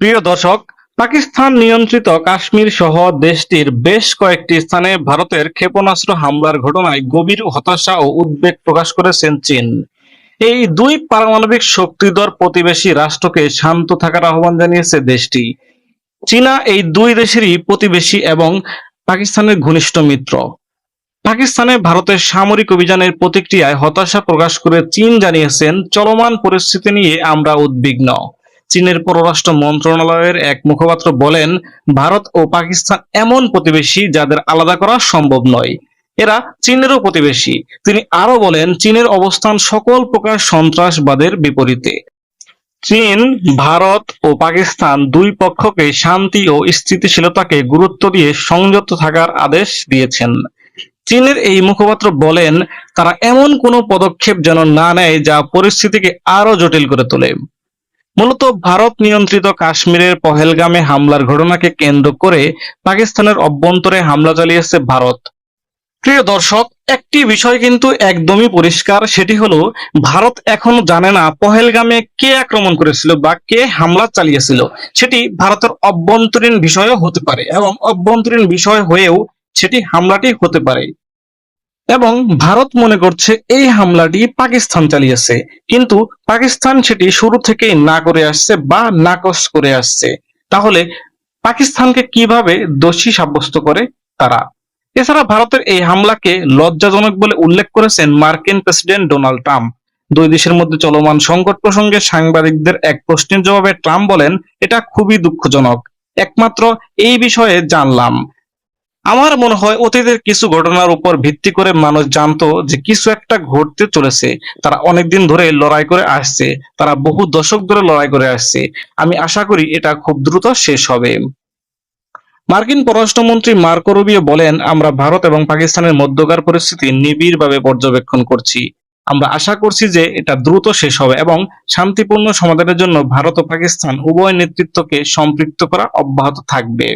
প্রিয় দর্শক, পাকিস্তান নিয়ন্ত্রিত কাশ্মীর সহ দেশটির বেশ কয়েকটি স্থানে ভারতের ক্ষেপণাস্ত্র হামলার ঘটনায় গভীর হতাশা ও উদ্বেগ প্রকাশ করেছেন চীন। এই দুই পারমাণবিক শক্তিধর প্রতিবেশী রাষ্ট্রকে শান্ত থাকার আহ্বান জানিয়েছে দেশটি। চীনা এই দুই দেশেরই প্রতিবেশী এবং পাকিস্তানের ঘনিষ্ঠ মিত্র। পাকিস্তানে ভারতের সামরিক অভিযানের প্রতিক্রিয়ায় হতাশা প্রকাশ করে চীন জানিয়েছেন, চলমান পরিস্থিতি নিয়ে আমরা উদ্বিগ্ন। চীনের পররাষ্ট্র মন্ত্রণালয়ের এক মুখপাত্র বলেন, ভারত ও পাকিস্তান এমন প্রতিবেশী যাদের আলাদা করা সম্ভব নয়। এরা চীনেরও প্রতিবেশী। তিনি আরও বলেন, চীনের অবস্থান সকল প্রকার সন্ত্রাসবাদের বিপরীতে। চীন, ভারত ও পাকিস্তান দুই পক্ষকে শান্তি ও স্থিতিশীলতাকে গুরুত্ব দিয়ে সংযত থাকার আদেশ দিয়েছেন। চীনের এই মুখপাত্র বলেন, তারা এমন কোনো পদক্ষেপ যেন না নেয় যা পরিস্থিতিকে আরও জটিল করে তোলে। মূলত ভারত নিয়ন্ত্রিত কাশ্মীরের পহেলগামে হামলার ঘটনাকে কেন্দ্র করে পাকিস্তানের অভ্যন্তরে হামলা চালিয়েছে ভারত। প্রিয় দর্শক, একটি বিষয় কিন্তু একদমই পরিষ্কার, সেটি হলো ভারত এখনও জানে না পহেলগামে কে আক্রমণ করেছিল বা কে হামলা চালিয়েছিল। সেটি ভারতের অভ্যন্তরীণ বিষয়ও হতে পারে এবং অভ্যন্তরীণ বিষয় হয়েও সেটি হামলাটি হতে পারে। এবং ভারত মনে করছে এই হামলাটি পাকিস্তান চালিয়েছে। কিন্তু পাকিস্তান সেটি শুরু থেকেই না করে আসছে বা নাকচ করে আসছে। তাহলে পাকিস্তানকে কীভাবে দোষী সাব্যস্ত করে তারা? এছাড়া ভারতের এই হামলাকে লজ্জাজনক বলে উল্লেখ করেছেন মার্কিন প্রেসিডেন্ট ডোনাল্ড ট্রাম্প। দুই দেশের মধ্যে চলমান সংকট প্রসঙ্গে সাংবাদিকদের এক প্রশ্নের জবাবে ট্রাম্প বলেন, এটা খুবই দুঃখজনক। একমাত্র এই বিষয়ে জানলাম। আমার মনে হয় অতীতের কিছু ঘটনার উপর ভিত্তি করে মানুষ জানতো যে কিছু একটা ঘটতে চলেছে। তারা অনেকদিন ধরে লড়াই করে আসছে। তারা বহু দশক ধরে লড়াই করে আসছে। আমি আশা করি এটা খুব দ্রুত শেষ হবে। মার্কিন পররাষ্ট্রমন্ত্রী মার্কো রুবিও বলেন, আমরা ভারত এবং পাকিস্তানের মধ্যকার পরিস্থিতি নিবিড়ভাবে পর্যবেক্ষণ করছি। আমরা আশা করছি যে এটা দ্রুত শেষ হবে এবং শান্তিপূর্ণ সমাধানের জন্য ভারত ও পাকিস্তান উভয় নেতৃত্বকে সম্পৃক্ত করা অব্যাহত থাকবে।